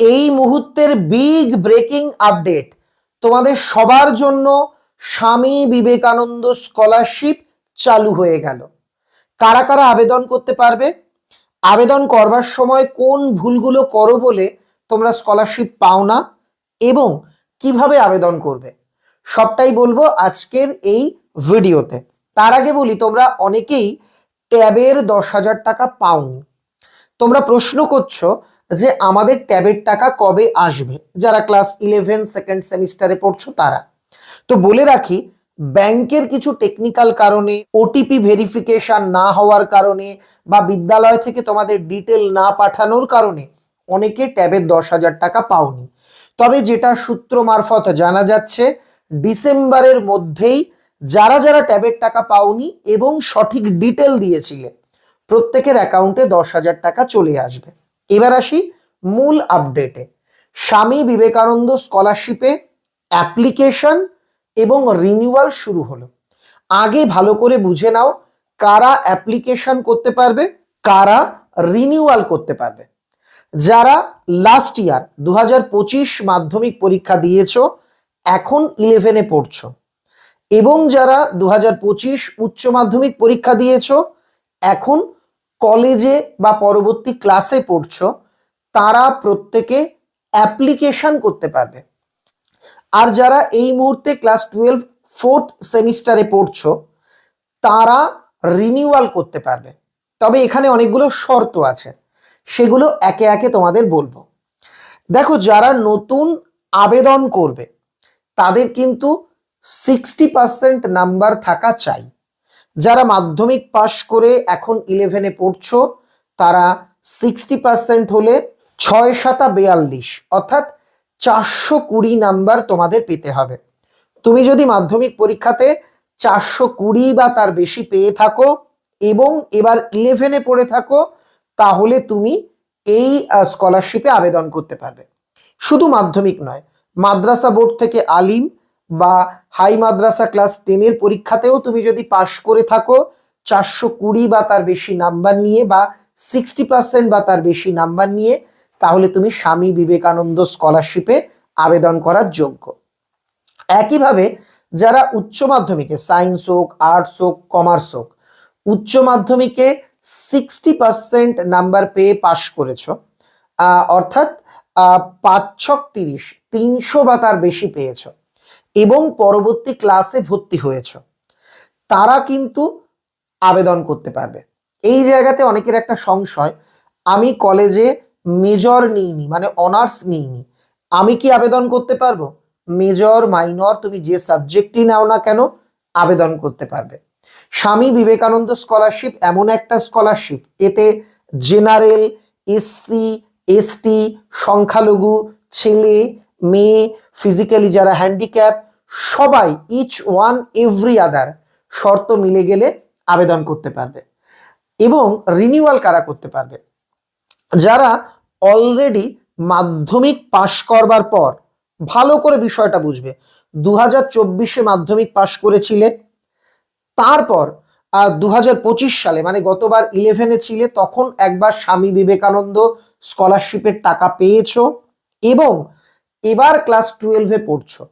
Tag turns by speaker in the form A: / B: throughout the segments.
A: এই মুহূর্তের big breaking update তোমাদের সবার জন্য স্বামী বিবেকানন্দ স্কলারশিপ চালু হয়ে গেল। কারা কারা আবেদন করতে পারবে? আবেদন করবার সময় কোন ভুলগুলো করো বলে তোমরা স্কলারশিপ পাও না এবং কীভাবে আবেদন করবে? সবটাই বলব আজকের এই ভিডিওতে। তার আগে বলি, তোমরা অনেকেই ট্যাবের দশ হাজার টাকা পাওনি। তোমরা প্রশ্ন করছ যে আমাদের ট্যাবের টাকা কবে আসবে? যারা ক্লাস ইলেভেন সেকেন্ড সেমিস্টারে পড়ছো, তারা। তো বলে রাখি, ব্যাংকের কিছু টেকনিক্যাল কারণে ওটিপি ভেরিফিকেশন না হওয়ার কারণে বা বিদ্যালয় থেকে তোমাদের ডিটেল না পাঠানোর কারণে অনেকে ট্যাবের দশ হাজার টাকা পাওনি। তবে যেটা সূত্র মারফত জানা যাচ্ছে, ডিসেম্বরের মধ্যেই যারা যারা ট্যাবের টাকা পাওনি এবং সঠিক ডিটেল দিয়েছিলে, প্রত্যেকের অ্যাকাউন্টে দশ হাজার টাকা চলে আসবে। এবার আসি মূল আপডেটে স্বামী বিবেকানন্দ স্কলারশিপে অ্যাপ্লিকেশন এবং রিনিউয়াল শুরু হলো। আগে ভালো করে বুঝে নাও কারা অ্যাপ্লিকেশন করতে পারবে, কারা রিনিউয়াল করতে পারবে। যারা লাস্ট ইয়ার দু হাজার পঁচিশ মাধ্যমিক পরীক্ষা দিয়েছ, এখন ইলেভেনে পড়ছো। এবং যারা দু হাজার পঁচিশ উচ্চ মাধ্যমিক পরীক্ষা দিয়েছ, এখন কলেজে বা পরবর্তী ক্লাসে পড়ছো, তারা প্রত্যেকে অ্যাপ্লিকেশন করতে পারবে। আর যারা এই মুহূর্তে ক্লাস টুয়েলভ ফোর্থ সেমিস্টারে পড়ছো, তারা রিনিউয়াল করতে পারবে। তবে এখানে অনেকগুলো শর্ত আছে, সেগুলো একে একে তোমাদের বলব। দেখো, যারা নতুন আবেদন করবে, তাদের কিন্তু সিক্সটি পার্সেন্ট নাম্বার থাকা চাই। যারা মাধ্যমিক পাশ করে এখন ইলেভেনে পড়ছো, তারা সিক্সটি পার্সেন্ট হলে ছয় সাতা বেয়াল্লিশ, অর্থাৎ চারশো কুড়ি নাম্বার তোমাদের পেতে হবে। তুমি যদি মাধ্যমিক পরীক্ষাতে চারশো কুড়ি বা তার বেশি পেয়ে থাকো এবং এবার ইলেভেনে পড়ে থাকো, তাহলে তুমি এই স্কলারশিপে আবেদন করতে পারবে। শুধু মাধ্যমিক নয়, মাদ্রাসা বোর্ড থেকে আলিম বা হাই মাদ্রাসা ক্লাস টেনের পরীক্ষাতেও তুমি যদি পাশ করে থাকো, চারশো কুড়ি বা তার বেশি নাম্বার নিয়ে বা সিক্সটি পার্সেন্ট বা তার বেশি নাম্বার নিয়ে, তাহলে তুমি স্বামী বিবেকানন্দ স্কলারশিপে আবেদন করার যোগ্য। একইভাবে যারা উচ্চ মাধ্যমিকে সায়েন্স হোক আর্টস হোক কমার্স হোক, উচ্চ মাধ্যমিকে সিক্সটি পার্সেন্ট নাম্বার পেয়ে পাশ করেছ অর্থাৎ পাঁচ ছক তিরিশ, তিনশো বা তার বেশি পেয়েছ। এবং পরবর্তী ক্লাসে ভর্তি হয়েছ। তারা কিন্তু আবেদন করতে পারবে। এই জায়গাতে অনেকের একটা সংশয়, আমি কলেজে মেজর নিইনি মানে অনার্স নিইনি, আমি কি আবেদন করতে পারব? মেজর মাইনর তুমি যে সাবজেক্টই নাও না কেন, আবেদন করতে পারবে। স্বামী বিবেকানন্দ স্কলারশিপ এমন একটা স্কলারশিপ এতে জেনারেল এসসি এসটি সংখ্যালঘু, ছেলে মেয়ে ফিজিক্যালি যারা হ্যান্ডিক্যাপ সবাই ইচ ওয়ান এভরি আদার শর্ত মিলে গেলে আবেদন করতে পারবে এবং রিনিউয়াল কারা করতে পারবে? যারা অলরেডি মাধ্যমিক পাশ করবার পর ভালো করে বিষয়টা বুঝবে। দু হাজার চব্বিশে মাধ্যমিক পাশ করেছিলে তারপর দু হাজার পঁচিশ সালে মানে গতবার ইলেভেনে ছিলে, তখন একবার স্বামী বিবেকানন্দ স্কলারশিপের টাকা পেয়েছ এবং এবার ক্লাস টুয়েলভে পড়ছো,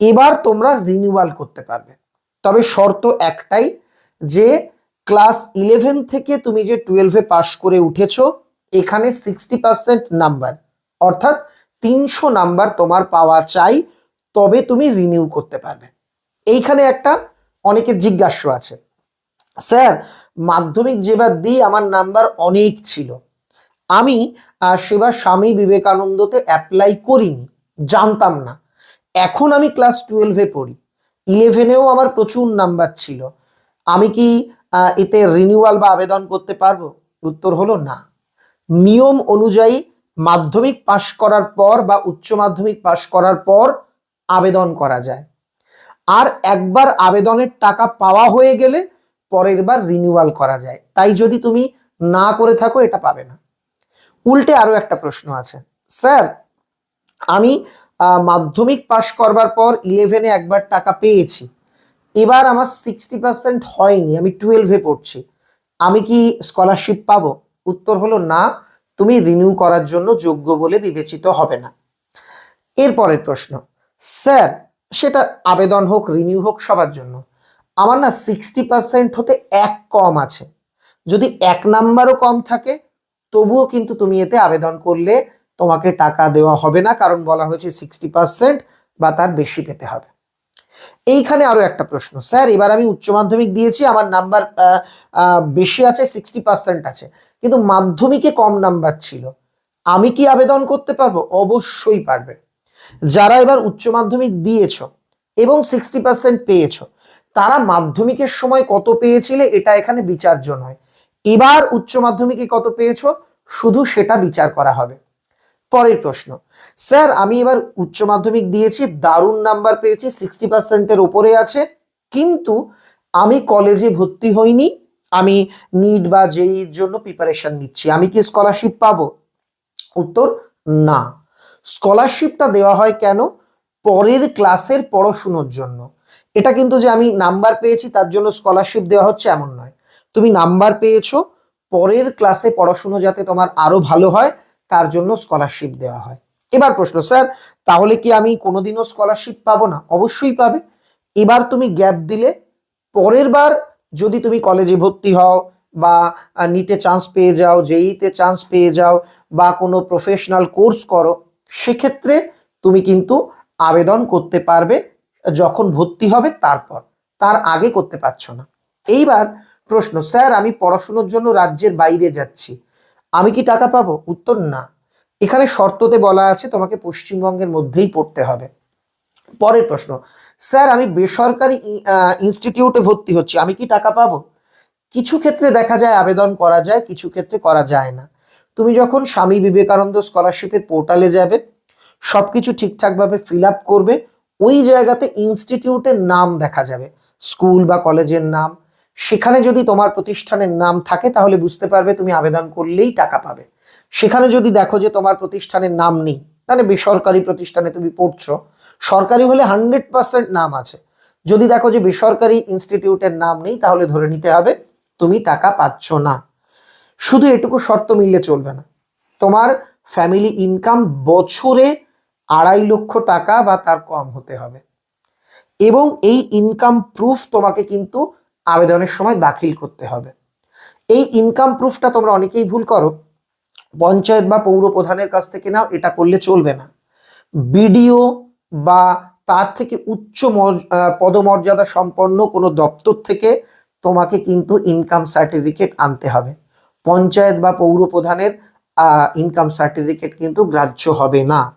A: এবার তোমরা রিনিউয়াল করতে পারবে। তবে শর্ত একটাই যে ক্লাস ইলেভেন থেকে তুমি যে টুয়েলভে পাশ করে উঠেছো, এখানে সিক্সটি পার্সেন্ট নাম্বার অর্থাৎ তিনশো নাম্বার তোমার পাওয়া চাই, তবে তুমি রিনিউ করতে পারবে। এইখানে একটা অনেকের জিজ্ঞাসা আছে, স্যার, মাধ্যমিক যেবার দিই আমার নাম্বার অনেক ছিল, আমি সেবার স্বামী বিবেকানন্দতে অ্যাপ্লাই করিনি জানতাম না। এখন আমি ক্লাস টুয়েলভে পড়ি। ইলেভেনেও আমার প্রচুর নাম্বার ছিল। আমি কি এতে রিনিউয়াল বা আবেদন করতে পারব? উত্তর হলো না। নিয়ম অনুযায়ী মাধ্যমিক পাশ করার পর বা উচ্চ মাধ্যমিক পাশ করার পর আবেদন করা যায়। আর একবার আবেদনের টাকা পাওয়া হয়ে গেলে পরের বার রিনিউয়াল করা যায়। তাই যদি তুমি না করে থাকো, এটা পাবে না। উল্টে আরও একটা প্রশ্ন আছে। স্যার আমি মাধ্যমিক পাশ করবার পর ইলেভেনে একবার টাকা পেয়েছি। এবার আমার সিক্সটি পার্সেন্ট হয়নি, আমি টুয়েলভে পড়ছি। আমি কি স্কলারশিপ পাবো? উত্তর হলো না, তুমি রিনিউ করার জন্য যোগ্য বলে বিবেচিত হবে না। এরপরের প্রশ্ন, স্যার, সেটা আবেদন হোক রিনিউ হোক, সবার জন্য। আমার না সিক্সটি পার্সেন্ট হতে এক কম আছে। যদি এক নাম্বারও কম থাকে, তবুও কিন্তু তুমি এতে আবেদন করলে তোমাকে টাকা দেওয়া হবে না, কারণ বলা হয়েছে সিক্সটি পার্সেন্ট বা তার বেশি পেতে হবে। এইখানে আরও একটা প্রশ্ন, স্যার এবার আমি উচ্চ মাধ্যমিক দিয়েছি, আমার নাম্বার বেশি আছে সিক্সটি পার্সেন্ট আছে, কিন্তু মাধ্যমিকে কম নাম্বার ছিল, আমি কি আবেদন করতে পারব? অবশ্যই পারবে। যারা এবার উচ্চ মাধ্যমিক দিয়েছ এবং সিক্সটি পার্সেন্ট পেয়েছ, তারা মাধ্যমিকের সময় কত পেয়েছিলে এটা এখানে বিচার্য নয়। এবার উচ্চ মাধ্যমিকে কত পেয়েছ? শুধু সেটা বিচার করা হবে। পরের প্রশ্ন। স্যার, আমি এবার উচ্চ মাধ্যমিক দিয়েছি, দারুণ নাম্বার পেয়েছি সিক্সটি পার্সেন্টের ওপরে আছে, কিন্তু আমি কলেজে ভর্তি হইনি, আমি নিট বা জেইর জন্য প্রিপারেশন নিচ্ছি। আমি কি স্কলারশিপ পাবো? উত্তর, না। স্কলারশিপটা দেওয়া হয় কেন? পরের ক্লাসের পড়াশুনোর জন্য। এটা কিন্তু যে আমি নাম্বার পেয়েছি, তার জন্য স্কলারশিপ দেওয়া হচ্ছে এমন নয়। তুমি নাম্বার পেয়েছ, পরের ক্লাসে পড়াশুনো যাতে তোমার আরও ভালো হয় তার জন্য স্কলারশিপ দেওয়া হয়? এবার প্রশ্ন, স্যার, তাহলে কি আমি কোনোদিনও স্কলারশিপ পাবো না? অবশ্যই পাবে। এবার তুমি গ্যাপ দিলে, পরের বার যদি তুমি কলেজে ভর্তি হও বা নিটে চান্স পেয়ে যাও জেইতে চান্স পেয়ে যাও বা কোনো প্রফেশনাল কোর্স করো, সেক্ষেত্রে তুমি কিন্তু আবেদন করতে পারবে যখন ভর্তি হবে তারপর। তার আগে করতে পারছ না। এইবার প্রশ্ন, স্যার, আমি পড়াশুনোর জন্য রাজ্যের বাইরে যাচ্ছি। আমি কি টাকা পাবো? উত্তর না। এখানে শর্ততে বলা আছে, তোমাকে পশ্চিমবঙ্গের মধ্যেই পড়তে হবে। পরের প্রশ্ন, স্যার আমি বেসরকারি ইনস্টিটিউটে ভর্তি হচ্ছি, আমি কি টাকা পাবো? কিছু ক্ষেত্রে দেখা যায় আবেদন করা যায়, কিছু ক্ষেত্রে করা যায় না। তুমি যখন স্বামী বিবেকানন্দ স্কলারশিপের পোর্টালে যাবে সব কিছু ঠিকঠাকভাবে ফিল আপ করবে, ওই জায়গাতে ইনস্টিটিউটের নাম দেখা যাবে। স্কুল বা কলেজের নাম সেখানে যদি তোমার প্রতিষ্ঠানের নাম থাকে, তাহলে বুঝতে পারবে তুমি আবেদন করলেই টাকা পাবে। সেখানে যদি দেখো যে তোমার প্রতিষ্ঠানের নাম নেই, তাহলে বেসরকারি প্রতিষ্ঠানে তুমি পড়ছো। সরকারি হলে হান্ড্রেড পার্সেন্ট নাম আছে। যদি দেখো যে বেসরকারি ইনস্টিটিউটের নাম নেই, তাহলে ধরে নিতে হবে তুমি টাকা পাচ্ছ না। শুধু এটুকু শর্ত মিললে চলবে না। তোমার ফ্যামিলি ইনকাম বছরে আড়াই লক্ষ টাকা বা তার কম হতে হবে। এবং এই ইনকাম প্রুফ তোমাকে কিন্তু আবেদনের সময় দাখিল করতে হবে। এই ইনকাম প্রুফটা তোমরা অনেকেই ভুল করো। পঞ্চায়েত বা পৌর প্রধানের কাছ থেকে নাও, এটা করলে চলবে না। বিডিও বা তার থেকে উচ্চ মর্য- পদমর্যাদা সম্পন্ন কোনো দপ্তর থেকে তোমাকে কিন্তু ইনকাম সার্টিফিকেট আনতে হবে। পঞ্চায়েত বা পৌর প্রধানের ইনকাম সার্টিফিকেট কিন্তু গ্রাহ্য হবে না।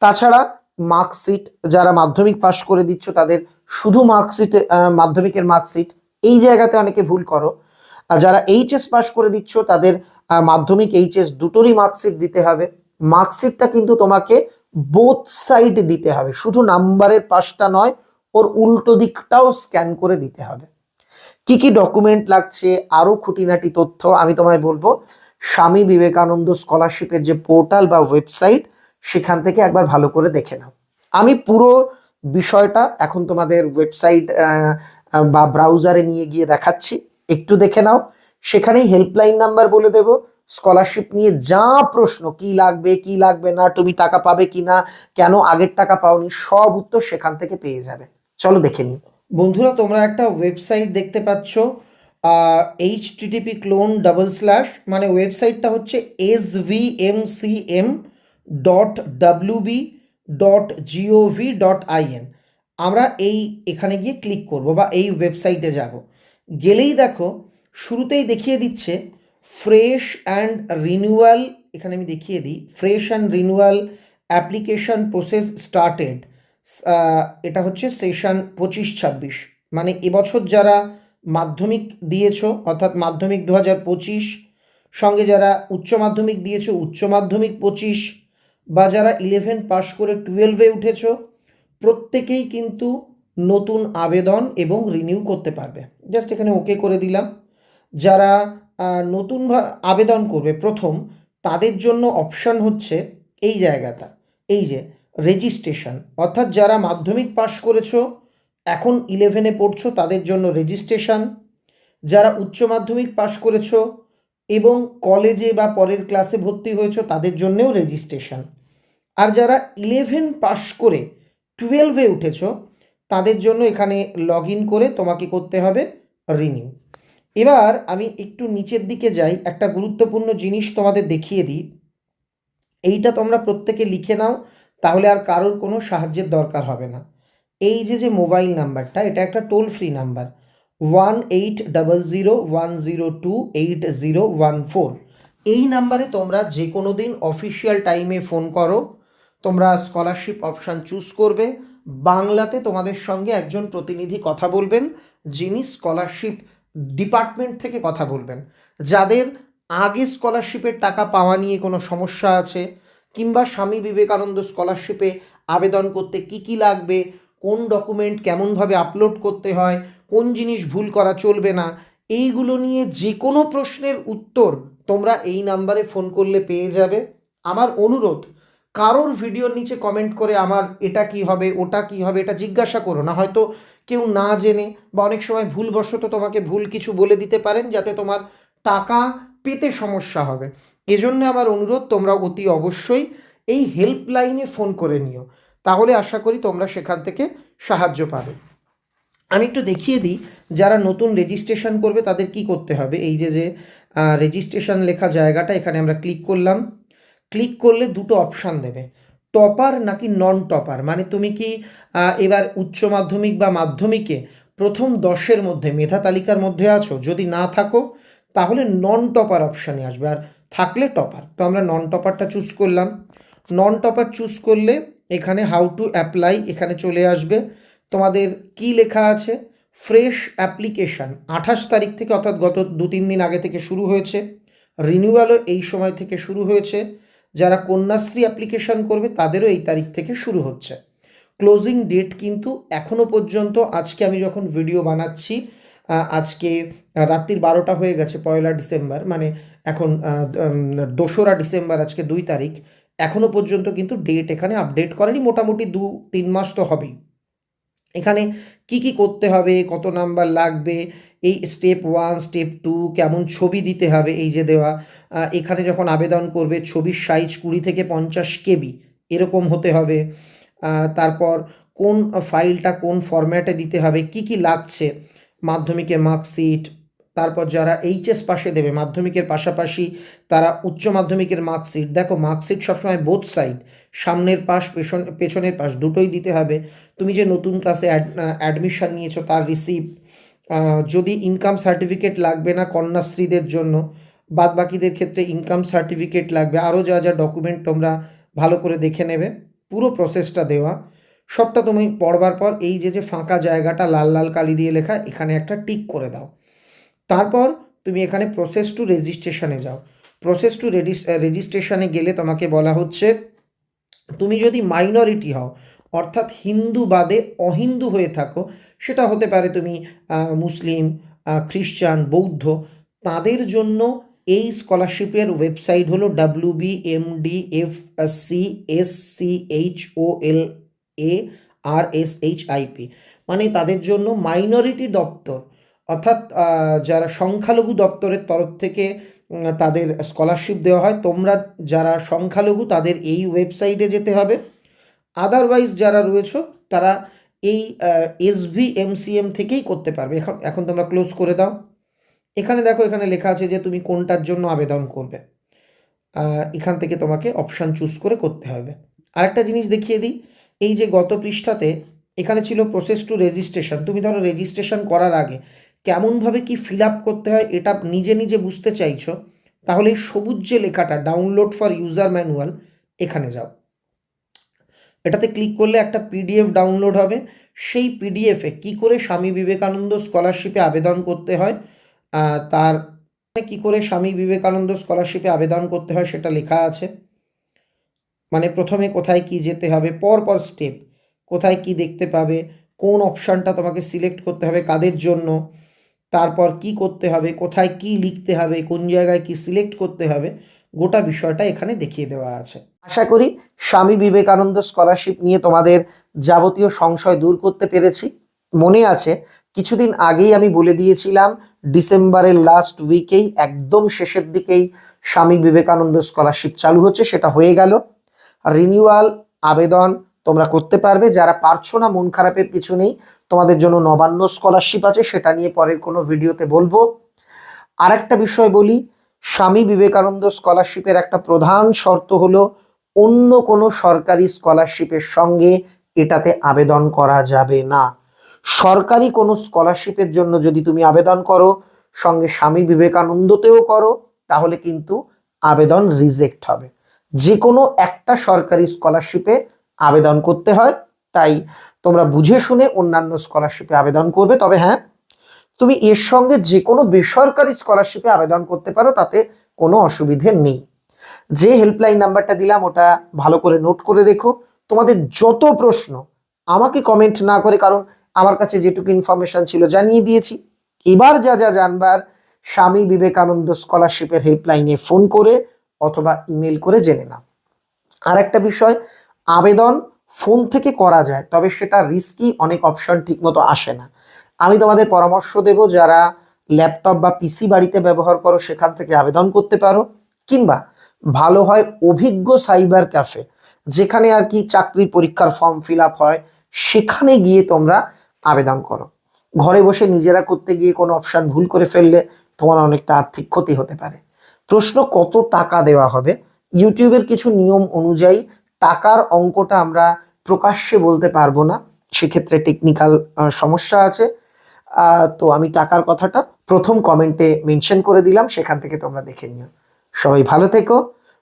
A: তাছাড়া মার্কশিট যারা মাধ্যমিক পাশ করে দিচ্ছ, তাদের শুধু মার্কশিটে মাধ্যমিকের মার্কশিট এই জায়গাতে অনেকে ভুল করো। যারা এইচএস পাশ করে দিচ্ছ, তাদের মাধ্যমিক এইচএস দুটোরই মার্কশিট দিতে হবে। মার্কশিটটা কিন্তু তোমাকে বোথ সাইড দিতে হবে। শুধু নাম্বারের পাশটা নয়, ওর উল্টো দিকটাও স্ক্যান করে দিতে হবে। কি কি ডকুমেন্ট লাগছে আরও খুঁটিনাটি তথ্য আমি তোমায় বলব। স্বামী বিবেকানন্দ স্কলারশিপের যে পোর্টাল বা ওয়েবসাইট সেখান থেকে একবার ভালো করে দেখে নাও। আমি পুরো বিষয়টা এখন তোমাদের ওয়েবসাইট বা ব্রাউজারে নিয়ে গিয়ে দেখাচ্ছি। একটু দেখে নাও। সেখানেই হেল্পলাইন নাম্বার বলে দেব। স্কলারশিপ নিয়ে যা প্রশ্ন, কি লাগবে কি লাগবে না, তুমি টাকা পাবে কি না, কেন আগের টাকা পাওনি, সব উত্তর সেখান থেকে পেয়ে যাবে। চলো দেখে নিই। বন্ধুরা, তোমরা একটা ওয়েবসাইট দেখতে পাচ্ছ H TTP colon double slash মানে ওয়েবসাইটটা হচ্ছে S V M C M dot WB dot GOV dot IN আমরা এই এখানে গিয়ে ক্লিক করব বা এই ওয়েবসাইটে যাব। গেলেই দেখো, শুরুতেই দেখিয়ে দিচ্ছে ফ্রেশ অ্যান্ড রিনিউয়াল এখানে আমি দেখিয়ে দিই fresh and renewal application process started এটা হচ্ছে সেশন পঁচিশ ছাব্বিশ। মানে এবছর যারা মাধ্যমিক দিয়েছ, অর্থাৎ মাধ্যমিক দু হাজার পঁচিশ, সঙ্গে যারা উচ্চ মাধ্যমিক দিয়েছ, উচ্চ মাধ্যমিক পঁচিশ, বা যারা ইলেভেন পাশ করে টুয়েলভে উঠেছো প্রত্যেকেই কিন্তু নতুন আবেদন এবং রিনিউ করতে পারবে। জাস্ট এখানে ওকে করে দিলাম। যারা নতুন আবেদন করবে প্রথম, তাদের জন্য অপশান হচ্ছে এই জায়গাটা। এই যে রেজিস্ট্রেশন অর্থাৎ যারা মাধ্যমিক পাশ করেছ, এখন ইলেভেনে পড়ছো, তাদের জন্য রেজিস্ট্রেশন যারা উচ্চ মাধ্যমিক পাশ করেছ এবং কলেজে বা পরের ক্লাসে ভর্তি হয়েছো, তাদের জন্যেও রেজিস্ট্রেশন আর যারা ইলেভেন পাশ করে টুয়েলভে উঠেছো, তাদের জন্য এখানে লগ করে তোমাকে করতে হবে রিনিউ। এবার আমি একটু নিচের দিকে যাই, একটা গুরুত্বপূর্ণ জিনিস তোমাদের দেখিয়ে দিই। এইটা তোমরা প্রত্যেকে লিখে নাও, তাহলে আর কারোর কোনো সাহায্যের দরকার হবে না। এই যে যে মোবাইল নাম্বারটা, এটা একটা toll free number. One eight double zero one zero two eight zero one four. এই নাম্বারে তোমরা যে কোনো দিন অফিসিয়াল টাইমে ফোন করো তোমরা স্কলারশিপ অপশান চুজ করবে। বাংলাতে তোমাদের সঙ্গে একজন প্রতিনিধি কথা বলবেন, যিনি স্কলারশিপ ডিপার্টমেন্ট থেকে কথা বলবেন। যাদের আগে স্কলারশিপের টাকা পাওয়া নিয়ে কোনো সমস্যা আছে, কিংবা স্বামী বিবেকানন্দ স্কলারশিপে আবেদন করতে কি কি লাগবে, কোন ডকুমেন্ট কেমনভাবে আপলোড করতে হয়, কোন জিনিস ভুল করা চলবে না, এইগুলো নিয়ে যে কোনো প্রশ্নের উত্তর তোমরা এই নাম্বারে ফোন করলে পেয়ে যাবে। আমার অনুরোধ কারোর ভিডিওর নিচে কমেন্ট করে আমার এটা কি হবে, ওটা কি হবে, এটা জিজ্ঞাসা করো। না হয়তো কেউ না জেনে বা অনেক সময় ভুলবশত তোমাকে ভুল কিছু বলে দিতে পারেন যাতে তোমার টাকা পেতে সমস্যা হবে। এজন্য আমার অনুরোধ, তোমরা অতি অবশ্যই এই হেল্পলাইনে ফোন করে নিও। তাহলে আশা করি তোমরা সেখান থেকে সাহায্য পাবে। আমি একটু দেখিয়ে দিই, যারা নতুন রেজিস্ট্রেশন করবে তাদের কি করতে হবে? এই যে যে রেজিস্ট্রেশন লেখা জায়গাটা এখানে আমরা ক্লিক করলাম। ক্লিক করলে দুটো অপশান দেবে। টপার নাকি নন টপার মানে তুমি কি এবার উচ্চ মাধ্যমিক বা মাধ্যমিকে প্রথম দশের মধ্যে, মেধা তালিকার মধ্যে আছো, যদি না থাকো, তাহলে নন টপার অপশানে আসবে। আর থাকলে টপার তো আমরা নন টপারটা চুজ করলাম। নন টপার চুজ করলে এখানে হাউ টু অ্যাপ্লাই এখানে চলে আসবে। তোমাদের কি লেখা আছে? ফ্রেশ অ্যাপ্লিকেশান আঠাশ তারিখ থেকে অর্থাৎ গত দু তিন দিন আগে থেকে শুরু হয়েছে। রিনিউয়ালও এই সময় থেকে শুরু হয়েছে। যারা কন্যাশ্রী অ্যাপ্লিকেশান করবে, তাদেরও এই তারিখ থেকে শুরু হচ্ছে। ক্লোজিং ডেট কিন্তু এখনও পর্যন্ত, আজকে আমি যখন ভিডিও বানাচ্ছি আজকে রাত্রির বারোটা হয়ে গেছে, পয়লা ডিসেম্বর মানে এখন দোসরা ডিসেম্বর, আজকে দুই তারিখ এখনও পর্যন্ত কিন্তু ডেট এখানে আপডেট করেনি, মোটামুটি দু, তিন মাস তো হবেই। এখানে কি কি করতে হবে, কত নাম্বার লাগবে এই স্টেপ ওয়ান স্টেপ টু কেমন ছবি দিতে হবে এই যে দেওয়া এখানে যখন আবেদন করবে ছবির সাইজ কুড়ি থেকে পঞ্চাশ কেবি, এরকম হতে হবে। তারপর কোন ফাইলটা কোন ফরম্যাটে দিতে হবে, কি কি লাগছে মাধ্যমিকের মার্কশিট তারপর যারা এইচএস পাশে দেবে, মাধ্যমিকের পাশাপাশি তারা উচ্চ মাধ্যমিকের মার্কশিট দেখো মার্কশিট সবসময় বোথ সাইড সামনের পাশ, পেছন, পেছনের পাশ দুটোই দিতে হবে। তুমি যে নতুন ক্লাসে অ্যাডমিশন নিয়েছো, তার রিসিপ্ট যদি ইনকাম সার্টিফিকেট লাগবে না কন্যাশ্রীদের জন্য বাদ বাকিদের ক্ষেত্রে ইনকাম সার্টিফিকেট লাগবে। আরও যা যা ডকুমেন্ট তোমরা ভালো করে দেখে নেবে, পুরো প্রসেসটা দেওয়া। সবটা তুমি পড়বার পর এই যে যে ফাঁকা জায়গাটা লাল লাল কালি দিয়ে লেখা, এখানে একটা টিক করে দাও। তারপর তুমি এখানে প্রসেস টু রেজিস্ট্রেশনে যাও। প্রসেস টু রেজিস্ট্রেশনে গেলে তোমাকে বলা হচ্ছে, তুমি যদি মাইনরিটি হও অর্থাৎ হিন্দু বাদে অহিন্দু হয়ে থাকো, সেটা হতে পারে তুমি মুসলিম খ্রিস্টান বৌদ্ধ, তাদের জন্য এই স্কলারশিপের ওয়েবসাইট হলো W B M D F C S C H O L A R S H I P মানে তাদের জন্য মাইনরিটি দপ্তর, অর্থাৎ যারা সংখ্যালঘু দপ্তরের তরফ থেকে তাদের স্কলারশিপ দেওয়া হয়, তোমরা যারা সংখ্যালঘু তাদের এই ওয়েবসাইটে যেতে হবে। আদারওয়াইজ যারা রয়েছে, তারা এই এস ভি এমসিএম থেকেই করতে পারবে। এখন এখন তোমরা ক্লোজ করে দাও। এখানে দেখো, এখানে লেখা আছে যে তুমি কোনটার জন্য আবেদন করবে। এখান থেকে তোমাকে অপশান চুজ করে করতে হবে। আরেকটা জিনিস দেখিয়ে দিই। এই যে গত পৃষ্ঠাতে এখানে ছিল প্রসেস টু রেজিস্ট্রেশন তুমি ধরো রেজিস্ট্রেশন করার আগে কেমনভাবে কি ফিল আপ করতে হয়, এটা নিজে নিজে বুঝতে চাইছো, তাহলে সবুজ যে লেখাটা ডাউনলোড ফর ইউজার ম্যানুয়াল এখানে যাও। এটাতে ক্লিক করলে একটা পিডিএফ ডাউনলোড হবে। সেই পিডিএফে কি করে স্বামী বিবেকানন্দ স্কলারশিপে আবেদন করতে হয়? তার কি করে স্বামী বিবেকানন্দ স্কলারশিপে আবেদন করতে হয় সেটা লেখা আছে। মানে প্রথমে কোথায় কি যেতে হবে পর পর স্টেপ কোথায় কি দেখতে পাবে, কোন অপশানটা তোমাকে সিলেক্ট করতে হবে কাদের জন্য, তারপর কি করতে হবে, কোথায় কি লিখতে হবে, কোন জায়গায় কি সিলেক্ট করতে হবে গোটা বিষয়টা এখানে দেখিয়ে দেওয়া আছে। আশা করি স্বামী বিবেকানন্দ স্কলারশিপ নিয়ে তোমাদের যাবতীয় সংশয় দূর করতে পেরেছি। মনে আছে, কিছুদিন আগেই আমি বলে দিয়েছিলাম, ডিসেম্বরের লাস্ট উইকেই একদম শেষের দিকেই স্বামী বিবেকানন্দ স্কলারশিপ চালু হচ্ছে, সেটা হয়ে গেল। রিনিউয়াল আবেদন তোমরা করতে পারবে, যারা পারছ না, মন খারাপের কিছু নেই, তোমাদের জন্য নবান্ন স্কলারশিপ আছে, সেটা নিয়ে পরের কোনো ভিডিওতে বলব। আরেকটা বিষয় বলি স্বামী বিবেকানন্দ স্কলারশিপের একটা প্রধান শর্ত হলো অন্য কোনো সরকারি স্কলারশিপের সঙ্গে এটাতে আবেদন করা যাবে না। সরকারি কোনো স্কলারশিপের জন্য যদি তুমি আবেদন করো, সঙ্গে স্বামী বিবেকানন্দতেও করো, তাহলে কিন্তু আবেদন রিজেক্ট হবে। যে কোনো একটা সরকারি স্কলারশিপে আবেদন করতে হয়, তাই তোমরা বুঝে শুনে অন্যান্য স্কলারশিপে আবেদন করবে। তবে হ্যাঁ তুমি এর সঙ্গে যে কোনো বেসরকারি স্কলারশিপে আবেদন করতে পারো, তাতে কোনো অসুবিধে নেই। যে হেল্পলাইন নাম্বারটা দিলাম, ওটা ভালো করে নোট করে রেখো। তোমাদের যত প্রশ্ন, আমাকে কমেন্ট না করে, কারণ আমার কাছে যেটুকু ইনফরমেশন ছিল জানিয়ে দিয়েছি। এবার যা যা জানবার, স্বামী বিবেকানন্দ স্কলারশিপের হেল্পলাইনে ফোন করে অথবা ইমেল করে জেনে নাও। আর একটা বিষয়, আবেদন ফোন থেকে করা যায়, তবে সেটা রিস্কি অনেক অপশন ঠিকমতো আসে না। আমি তোমাদের পরামর্শ দেব যারা ল্যাপটপ বা পিসি বাড়িতে ব্যবহার করো, সেখান থেকে আবেদন করতে পারো। কিংবা ভালো হয় অভিজ্ঞ সাইবার ক্যাফে, যেখানে আর কি চাকরির পরীক্ষার ফর্ম ফিল হয়, সেখানে গিয়ে তোমরা আবেদন করো। ঘরে বসে নিজেরা করতে গিয়ে কোনো অপশান ভুল করে ফেললে তোমার অনেকটা আর্থিক ক্ষতি হতে পারে। প্রশ্ন, কত টাকা দেওয়া হবে? ইউটিউবের কিছু নিয়ম অনুযায়ী টাকার অঙ্কটা আমরা প্রকাশ্যে বলতে পারব না। সেক্ষেত্রে টেকনিক্যাল সমস্যা আছে। তো আমি টাকার কথাটা প্রথম কমেন্টে মেনশন করে দিলাম, সেখান থেকে তোমরা দেখে নিও। সবাই ভালো থেকো,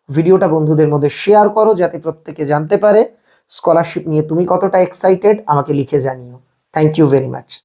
A: ভিডিওটা বন্ধুদের মধ্যে শেয়ার করো যাতে প্রত্যেকে জানতে পারে। স্কলারশিপ নিয়ে তুমি কতটা এক্সাইটেড আমাকে লিখে জানিও। Thank you very much